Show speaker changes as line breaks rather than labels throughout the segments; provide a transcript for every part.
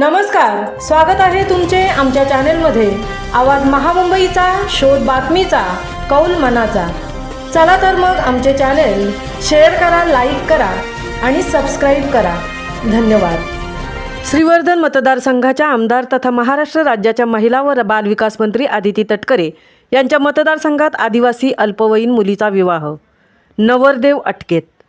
नमस्कार स्वागत आहे तुमचे आमच्या चॅनेलमध्ये. आवाज महामुंबईचा शोध बातमीचा कौल मनाचा. चला तर मग आमचे चॅनेल शेअर करा लाईक करा आणि सबस्क्राईब करा. धन्यवाद. श्रीवर्धन मतदारसंघाच्या आमदार तथा महाराष्ट्र राज्याच्या महिला व बालविकास मंत्री आदिती तटकरे यांच्या मतदारसंघात आदिवासी अल्पवयीन मुलीचा विवाह. नवरदेव अटकेत.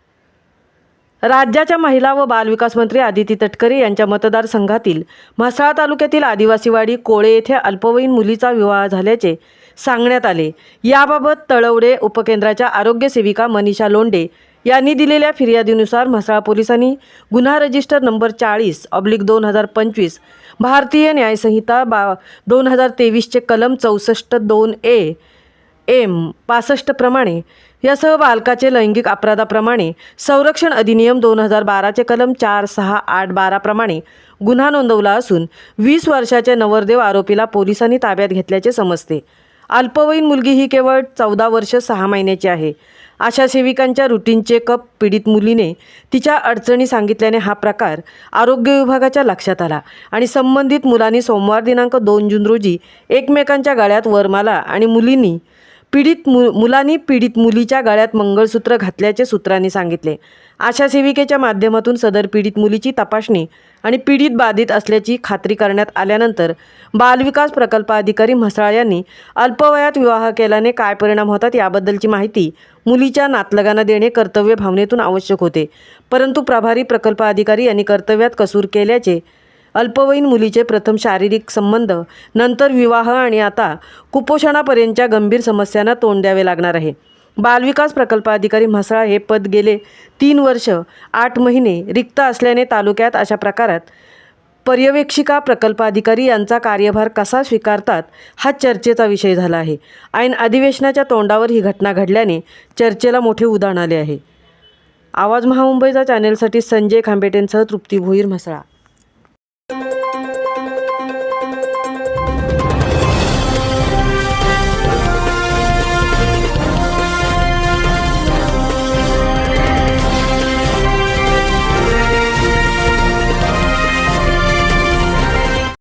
राज्याच्या महिला व बालविकास मंत्री आदिती तटकरे यांच्या मतदारसंघातील म्हसाळा तालुक्यातील आदिवासीवाडी कोळे येथे अल्पवयीन मुलीचा विवाह झाल्याचे सांगण्यात आले. याबाबत तळवडे उपकेंद्राच्या आरोग्य सेविका मनीषा लोंडे यांनी दिलेल्या फिर्यादीनुसार म्हसळा पोलिसांनी गुन्हा रजिस्टर नंबर चाळीस ऑब्लिक दोन हजार पंचवीस भारतीय न्यायसंहिता बा दोन हजार तेवीसचे कलम चौसष्ट दोन ए एम पासष्टप्रमाणे. यासह बालकाचे लैंगिक अपराधाप्रमाणे संरक्षण अधिनियम दोन हजार बाराचे कलम चार सहा आठ बाराप्रमाणे गुन्हा नोंदवला असून वीस वर्षाच्या नवरदेव आरोपीला पोलिसांनी ताब्यात घेतल्याचे समजते. अल्पवयीन मुलगी ही केवळ चौदा वर्ष सहा महिन्याची आहे. आशा सेविकांच्या रुटीन चेकअप पीडित मुलीने तिच्या अडचणी सांगितल्याने हा प्रकार आरोग्य विभागाच्या लक्षात आला आणि संबंधित मुलांनी सोमवार दिनांक दोन जून रोजी एकमेकांच्या गळ्यात वरमाला आणि मुलींनी पीडित मु मुलांनी पीडित मुलीच्या गळ्यात मंगळसूत्र घातल्याचे सूत्रांनी सांगितले. आशा सेविकेच्या माध्यमातून सदर पीडित मुलीची तपासणी आणि पीडित बाधित असल्याची खात्री करण्यात आल्यानंतर बालविकास प्रकल्प अधिकारी म्हसाळ यांनी अल्पवयात विवाह केल्याने काय परिणाम होतात याबद्दलची माहिती मुलीच्या नातलगांना देणे कर्तव्य भावनेतून आवश्यक होते. परंतु प्रभारी प्रकल्प अधिकारी यांनी कर्तव्यात कसूर केल्याचे अल्पवयीन मुलीचे प्रथम शारीरिक संबंध नंतर विवाह आणि आता कुपोषणापर्यंतच्या गंभीर समस्यांना तोंड द्यावे लागणार आहे. बालविकास प्रकल्प अधिकारी म्हसळा हे पद गेले तीन वर्ष आठ महिने रिक्त असल्याने तालुक्यात अशा प्रकारात पर्यवेक्षिका प्रकल्प अधिकारी यांचा कार्यभार कसा स्वीकारतात हा चर्चेचा विषय झाला आहे. ऐन अधिवेशनाच्या तोंडावर ही घटना घडल्याने चर्चेला मोठे उदाहरण आले आहे. आवाज महामुंबईचा चॅनेलसाठी संजय खांबेटेंसह तृप्ती भोईर म्हसळा.